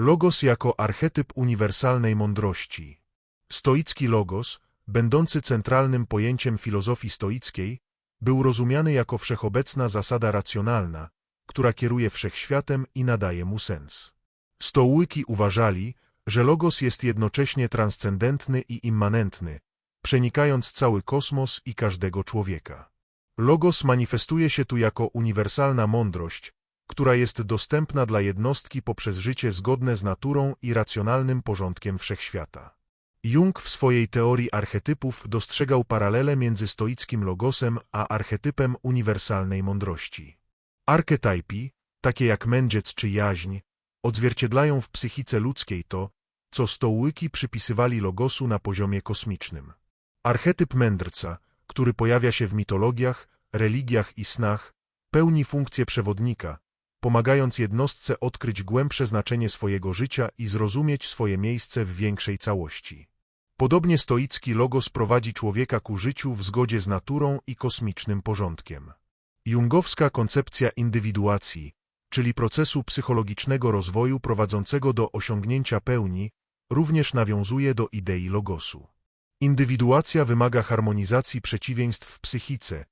Logos jako archetyp uniwersalnej mądrości. Stoicki logos, będący centralnym pojęciem filozofii stoickiej, był rozumiany jako wszechobecna zasada racjonalna, która kieruje wszechświatem i nadaje mu sens. Stołyki uważali, że logos jest jednocześnie transcendentny i immanentny, przenikając cały kosmos i każdego człowieka. Logos manifestuje się tu jako uniwersalna mądrość, która jest dostępna dla jednostki poprzez życie zgodne z naturą i racjonalnym porządkiem wszechświata. Jung w swojej teorii archetypów dostrzegał paralele między stoickim logosem a archetypem uniwersalnej mądrości. Archetypi, takie jak mędrzec czy jaźń, odzwierciedlają w psychice ludzkiej to, co stołyki przypisywali logosu na poziomie kosmicznym. Archetyp mędrca, który pojawia się w mitologiach, religiach i snach, pełni funkcję przewodnika, pomagając jednostce odkryć głębsze znaczenie swojego życia i zrozumieć swoje miejsce w większej całości. Podobnie stoicki logos prowadzi człowieka ku życiu w zgodzie z naturą i kosmicznym porządkiem. Jungowska koncepcja indywiduacji, czyli procesu psychologicznego rozwoju prowadzącego do osiągnięcia pełni, również nawiązuje do idei logosu. Indywiduacja wymaga harmonizacji przeciwieństw w psychice,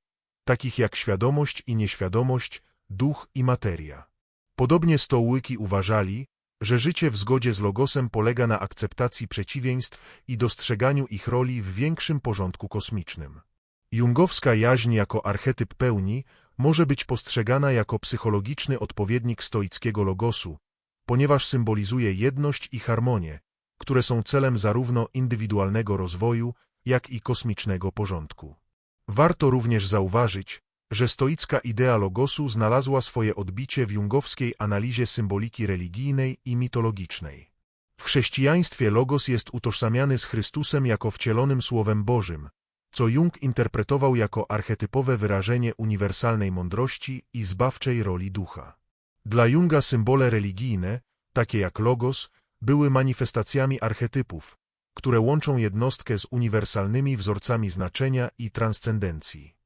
takich jak świadomość i nieświadomość, duch i materia. Podobnie stołyki uważali, że życie w zgodzie z logosem polega na akceptacji przeciwieństw i dostrzeganiu ich roli w większym porządku kosmicznym. Jungowska jaźń jako archetyp pełni może być postrzegana jako psychologiczny odpowiednik stoickiego logosu, ponieważ symbolizuje jedność i harmonię, które są celem zarówno indywidualnego rozwoju, jak i kosmicznego porządku. Warto również zauważyć, że stoicka idea logosu znalazła swoje odbicie w jungowskiej analizie symboliki religijnej i mitologicznej. W chrześcijaństwie logos jest utożsamiany z Chrystusem jako wcielonym Słowem Bożym, co Jung interpretował jako archetypowe wyrażenie uniwersalnej mądrości i zbawczej roli ducha. Dla Junga symbole religijne, takie jak logos, były manifestacjami archetypów, które łączą jednostkę z uniwersalnymi wzorcami znaczenia i transcendencji.